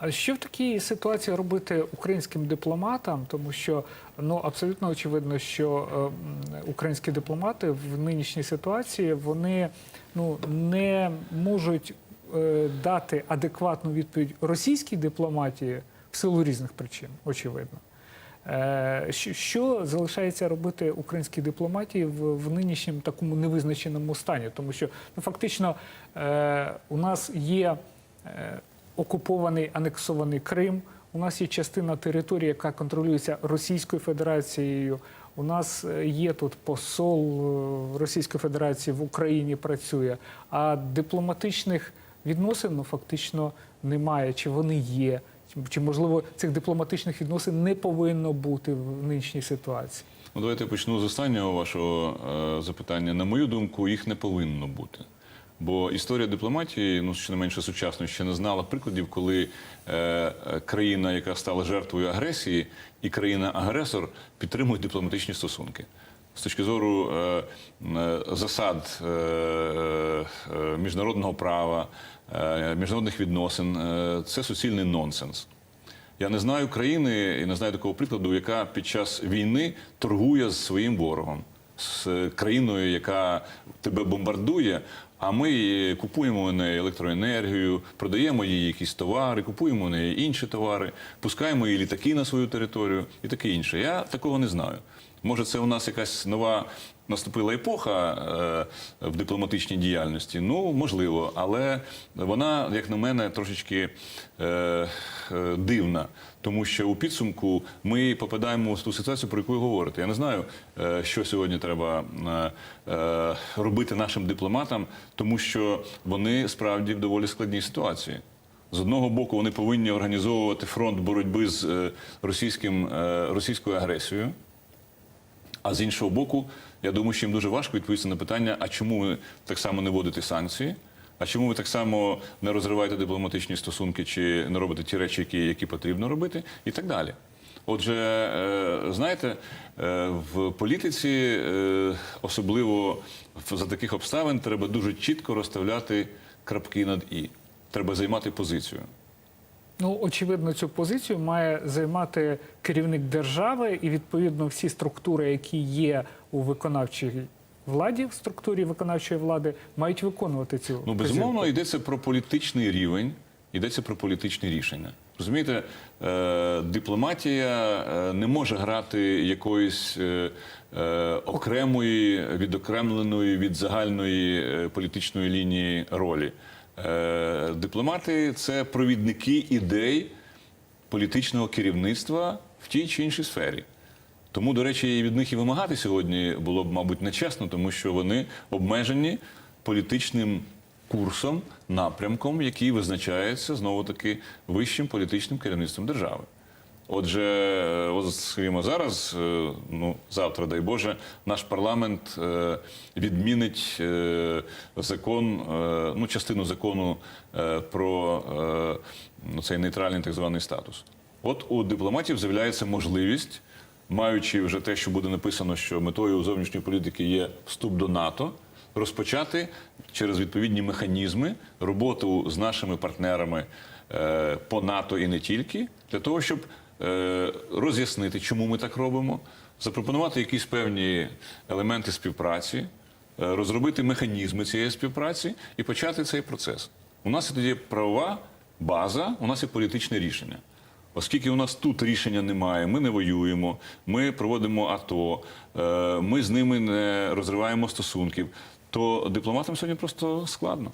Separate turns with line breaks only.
А що в такій ситуації робити українським дипломатам? Тому що ну абсолютно очевидно, що е, українські дипломати в нинішній ситуації вони ну не можуть е, дати адекватну відповідь російській дипломатії в силу різних причин, очевидно. Е, що- залишається робити українській дипломатії в, в нинішньому такому невизначеному стані? Тому що ну, фактично е, у нас є е, окупований анексований Крим, у нас є частина території, яка контролюється Російською Федерацією. У нас е, є тут посол е, Російської Федерації в Україні працює, а дипломатичних відносин ну, фактично немає. Чи вони є? Чи, можливо цих дипломатичних відносин не повинно бути в нинішній ситуації?
Ну, давайте я почну з останнього вашого е, запитання. На мою думку, їх не повинно бути. Бо історія дипломатії, ну щонайменше сучасно, ще не знала прикладів, коли е, е, країна, яка стала жертвою агресії, і країна-агресор підтримують дипломатичні стосунки. З точки зору е, е, засад е, е, міжнародного права, е, міжнародних відносин, е, це суцільний нонсенс. Я не знаю країни і не знаю такого прикладу, яка під час війни торгує з своїм ворогом, з країною, яка тебе бомбардує. А ми купуємо у неї електроенергію, продаємо їй якісь товари, купуємо у неї інші товари, пускаємо її літаки на свою територію і таке інше. Я такого не знаю. Може, це у нас якась нова наступила епоха е, в дипломатичній діяльності? Ну, можливо, але вона, як на мене, трошечки е, е, дивна, тому що у підсумку ми попадаємо в ту ситуацію, про яку ви говорите. Я не знаю, що сьогодні треба робити нашим дипломатам, тому що вони справді в доволі складній ситуації. З одного боку, вони повинні організовувати фронт боротьби з російським, російською агресією. А з іншого боку, я думаю, що їм дуже важко відповісти на питання: а чому ви так само не вводите санкції? А чому ви так само не розриваєте дипломатичні стосунки чи не робите ті речі, які, які потрібно робити, і так далі. Отже, е, знаєте, е, в політиці, е, особливо за таких обставин, треба дуже чітко розставляти крапки над і. Треба займати позицію.
Ну, очевидно, цю позицію має займати керівник держави, і відповідно всі структури, які є у виконавчій владі, в структурі виконавчої влади, мають виконувати цю
Ну, безумовно, йдеться про політичний рівень, йдеться про політичні рішення. Розумієте, е, дипломатія е, не може грати якоїсь е, окремої, відокремленої від загальної політичної лінії ролі. Е, дипломати це провідники ідей політичного керівництва в тій чи іншій сфері. Тому, до речі, від них і вимагати сьогодні було б, мабуть, нечесно, тому що вони обмежені політичним курсом, напрямком, який визначається знову таки вищим політичним керівництвом держави. Отже, е, скажімо, зараз, е, ну завтра, дай Боже, наш парламент е, відмінить закон, ну частину закону про ну, цей нейтральний так званий статус. От у дипломатів з'являється можливість, маючи вже те, що буде написано, що метою зовнішньої політики є вступ до НАТО, розпочати через відповідні механізми роботу з нашими партнерами по НАТО і не тільки, для того, щоб роз'яснити, чому ми так робимо, запропонувати якісь певні елементи співпраці, е, розробити механізми цієї співпраці і почати цей процес. У нас тоді правова база, у нас є політичне рішення. Оскільки у нас тут рішення немає, ми не воюємо, ми проводимо АТО, е, ми з ними не розриваємо стосунків, то дипломатам сьогодні просто складно.